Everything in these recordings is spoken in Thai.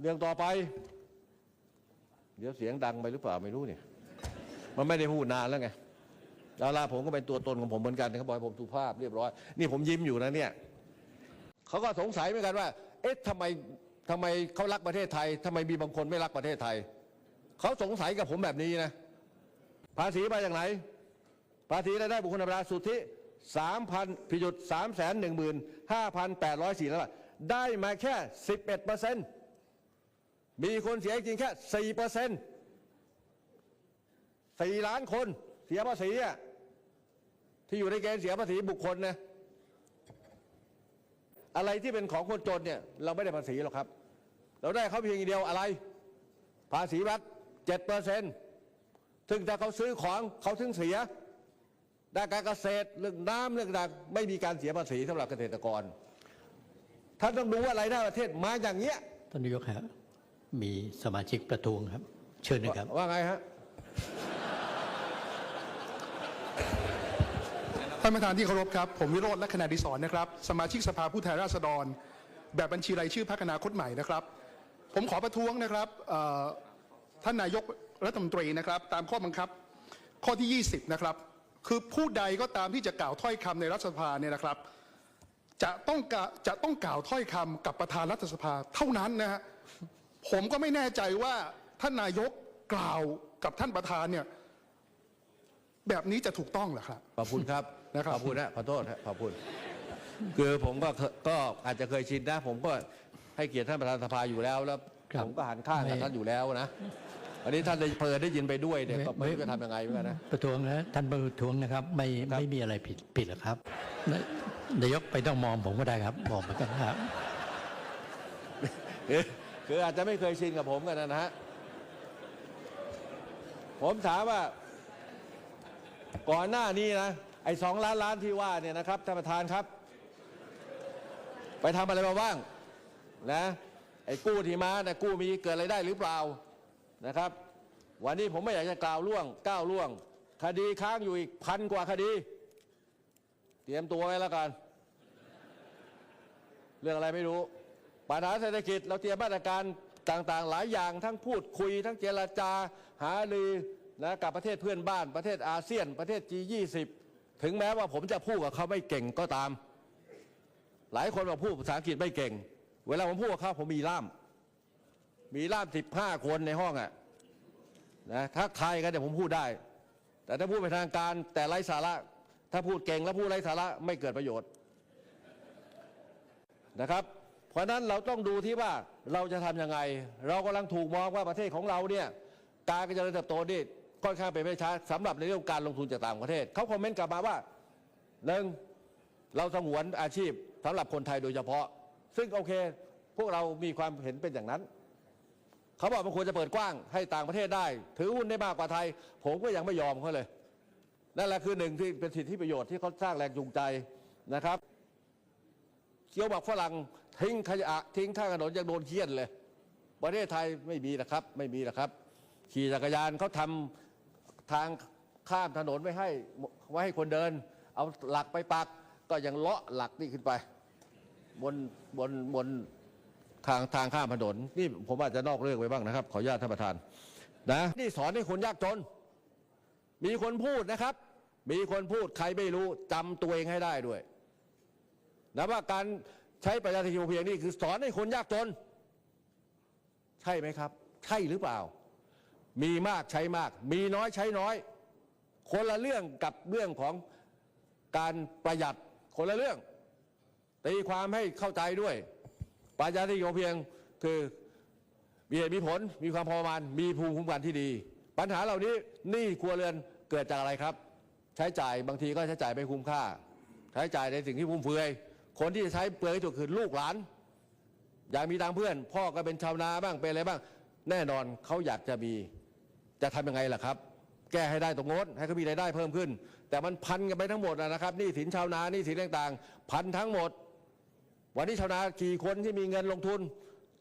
เรื่องต่อไป เดี๋ยวเสียงดังไปหรือเปล่าไม่รู้เนี่ย มันไม่ได้พูดนานแล้วไงดาราผมก็เป็นตัวตนของผมเหมือนกันนะครับบอยผมสุภาพเรียบร้อย นี่ผมยิ้มอยู่นะเนี่ยเขาก็สงสัยเหมือนกันว่า เอ๊ะทำไมทำไมเขารักประเทศไทยทำไมมีบางคนไม่รักประเทศไทยเขาสงสัยกับผมแบบนี้นะ ภาษีมาจากไหน ภาษีรายได้บุคคลธรรมดาสุทธิสามพันพิจุดสามแสนหนึ่งหมื่นห้าพันแปดร้อยสี่ล้านบาทได้มาแค่สิบเอ็ดเปอร์เซ็นต์ มีคนเสียจริงแค่สี่เปอร์เซ็นต์สี่ล้านคนเสียภาษีอะที่อยู่ในเกณฑ์เสียภาษีบุคคลนะอะไรที่เป็นของคนจนเนี่ย เราไม่ได้ภาษีหรอกครับ เราได้เขาเพียงเดียวอะไร ภาษีวัดเจ็ดเปอร์เซ็นต์ถึงถ้าเขาซื้อของเขาถึงเสียด้านการเกษตรเรื่องน้ำเรื่องต่างไม่มีการเสียภาษีสำหรับเกษตรกรท่านต้องดูว่ารายได้ประเทศมาอย่างเงี้ยท่านนายกครับ มีสมาชิกประท้วงครับ เชิญนะครับ ว่าไงฮะท่านประธานที่เคารพครับ ผมวิโรจน์และคณะดิศรนะครับ สมาชิกสภาผู้แทนราษฎร แบบบัญชีรายชื่อพรรคอนาคตใหม่นะครับ ผมขอประท้วงนะครับเอ่อท่านนายกรัฐมนตรีนะครับ ตามข้อบังคับ ข้อที่ 20 นะครับ คือผู้ใดก็ตามที่จะกล่าวถ้อยคำในรัฐสภาเนี่ยนะครับ จะต้องกล่าวจะต้องกล่าวถ้อยคำกับประธานรัฐสภาเท่านั้นนะฮะ ผมก็ไม่แน่ใจว่าท่านนายกกล่าวกับท่านประธานเนี่ย แบบนี้จะถูกต้องเหรอครับ ขอบคุณครับนะครับขอบคุณนะขอโทษฮะขอบคุณ คือผมก็เคก็อาจจะเคยชินนะ ผมก็ให้เกียรติท่านประธานสภาอยู่แล้วแล้วครับผมก็หันข้างกับไม่ท่านอยู่แล้วนะอันนี้ท่านได้เพลินได้ยินไปด้วยเนี่ยก็ไม่รู้จะทำยังไงเหมือนกันนะประท้วงนะท่านประท้วงนะครับ ไม่ครับไม่มีอะไรผิดผิดหรอกครับนนายกไปต้องมองผมก็ได้ครับบอกเหมือนกันครับ คือออาจจะไม่เคยชินกับผมกันนะฮะ ผมถามว่า ก่อนหน้านี้นะ ไอ้สองล้านล้านที่ว่าเนี่ยนะครับท่านประธานครับ ไปทำอะไรมาบ้างนะไอ้กู้ที่มานะกู้มีเกิดอะไรได้หรือเปล่านะครับ วันนี้ผมไม่อยากจะกล่าวล่วงก้าวล่วง คดีค้างอยู่อีกพันกว่าคดี เตรียมตัวไว้แล้วกัน เรื่องอะไรไม่รู้ ปัญหาเศรษฐกิจเราเตรียมมาตรการต่างๆ หลายอย่างทั้งพูดคุย ทั้งเจรจาหารือนะกับประเทศเพื่อนบ้านประเทศอาเซียน ประเทศ G20 ถึงแม้ว่าผมจะพูดกับเขาไม่เก่งก็ตาม หลายคนบอกพูดภาษาอังกฤษไม่เก่ง เวลาผมพูดกับเขาผมมีล่าม มีล่ามสิบห้าคนในห้องอะนะทักทายกันเดี๋ยวผมพูดได้ แต่ถ้าพูดเป็นทางการแต่ไร้สาระ ถ้าพูดเก่งแล้วพูดไร้สาระไม่เกิดประโยชน์นะครับ ราะนั้นเราต้องดูที่ว่าเราจะทำยังไง เรากำลังถูกมองว่าประเทศของเราเนี่ยการเจริญเติบโตนี่ค่อนข้างเป็นไปช้าสำหรับในเรื่องการลงทุนจากต่างประเทศเขาคอมเมนต์กลับมาว่าหนึ่งเราสงวนอาชีพสำหรับคนไทยโดยเฉพาะ ซึ่งโอเค พวกเรามีความเห็นเป็นอย่างนั้นเขาบอกมันควรจะเปิดกว้างให้ต่างประเทศได้ ถือหุ้นได้มากกว่าไทย ผมก็ยังไม่ยอมเขาเลยนั่นแหละคือหนึ่งที่เป็นสิทธิประโยชน์ที่เขาสร้างแรงจูงใจนะครับเคี้ยวหมากฝรั่ง ทิ้งขยะทิ้งข้างถนนยังโดนเคี่ยนเลย ประเทศไทยไม่มีนะครับ ไม่มีนะครับ ขี่จักรยานเขาทำทางข้ามถนนไว้ให้ไว้ให้คนเดิน เอาหลักไปปัก ก็ยังเลาะหลักนี่ขึ้นไป บนบนบนทางทางข้ามถนนนี่ผมอาจจะนอกเรื่องไปบ้างนะครับ ขออนุญาตท่านประธานนะนี่สอนให้คนยากจน มีคนพูดนะครับ มีคนพูดใครไม่รู้จำตัวเองให้ได้ด้วยนะว่าการ ใช้ประชาธิปไตยเพียงนี่คือสอนให้คนยากจน ใช่ไหมครับ ใช่หรือเปล่า มีมากใช้มาก มีน้อยใช้น้อย คนละเรื่องกับเรื่องของการประหยัดคนละเรื่องตีความให้เข้าใจด้วยประชาธิปไตยเพียงคือมีเหตุมีผลมีความพอประมาณ มีภูมิคุ้มกันที่ดี ปัญหาเหล่านี้หนี่ครัวเรือนเกิดจากอะไรครับ ใช้จ่ายบางทีก็ใช้จ่ายไม่คุ้มค่า ใช้จ่ายในสิ่งที่ฟุ่มเฟือย คนที่จะใช้เปลือยที่สุดคือลูกหลาน อยากมีตังเพื่อน พ่อก็เป็นชาวนาบ้างเป็นอะไรบ้าง แน่นอนเขาอยากจะมีจะทำยังไงล่ะครับ แก้ให้ได้ตรงโน้นให้เขามีรายได้เพิ่มขึ้น แต่มันพันกันไปทั้งหมดนะครับนี่สินชาวนานี่สินต่างๆ พันทั้งหมด วันนี้ชาวนากี่คนที่มีเงินลงทุน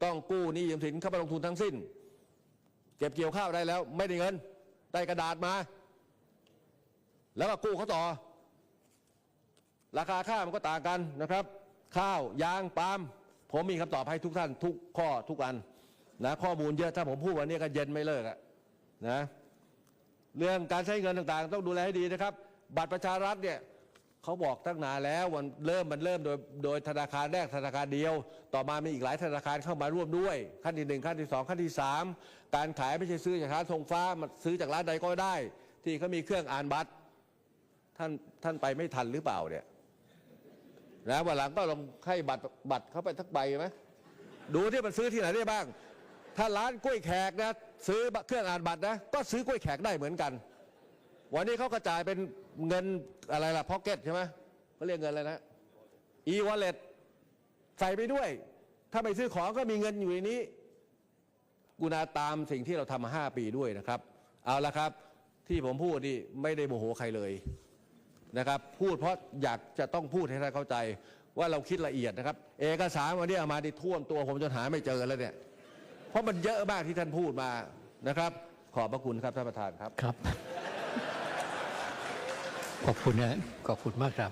ต้องกู้หนี้ยืมสินเข้ามาลงทุนทั้งสิ้น เก็บเกี่ยวข้าวได้แล้ว ไม่ได้เงินได้กระดาษมา แล้วก็กู้เขาต่อ ราคาข้าวมันก็ต่างกันนะครับ ข้าวยางปาล์มผมมีคำตอบให้ทุกท่านทุกข้อทุกอันนะข้อมูลเยอะถ้าผมพูดวันนี้ก็เย็นไม่เลิกอะนะเรื่องการใช้เงินต่างๆ ต้องดูแลให้ดีนะครับ บัตรประชารัฐเนี่ยเขาบอกตั้งนานแล้ววันเริ่มมันเริ่มโดยโดยธนาคารแรกธนาคารเดียว ต่อมามีอีกหลายธนาคารเข้ามาร่วมด้วย ขั้นที่หนึ่งขั้นที่สองขั้นที่สามการขายไม่ใช่ซื้อจากร้านธงฟ้ามาซื้อจากร้านใดก็ได้ ที่เขามีเครื่องอ่านบัตรท่านท่านไปไม่ทันหรือเปล่าเนี่ย นะวันหลังก็ลองให้บัตรบัตรเข้าไปทักใบไหมดูที่มันซื้อที่ไหนได้บ้าง ถ้าร้านกล้วยแขกนะซื้อเครื่องอ่านบัตรนะก็ซื้อกล้วยแขกได้เหมือนกัน วันนี้เขากระจายเป็นเงินอะไรล่ะพ็อกเก็ตใช่ไหมเขาเรียกเงินอะไรนะ e wallet ใส่ไปด้วย ถ้าไปซื้อของก็มีเงินอยู่ในนี้กุณาตามสิ่งที่เราทำมาห้าปีด้วยนะครับ เอาละครับ ที่ผมพูดนี่ไม่ได้โมโหใครเลย นะครับพูดเพราะอยากจะต้องพูดให้ท่านเข้าใจว่าเราคิดละเอียดนะครับ เอกสารวันนี้เอามาที่ท่วมตัวผมจนหาไม่เจอแล้วเนี่ยเพราะมันเยอะมากที่ท่านพูดมานะครับ ขอบพระคุณครับท่านประธานครับครับ ขอบคุณนะขอบคุณมากครับ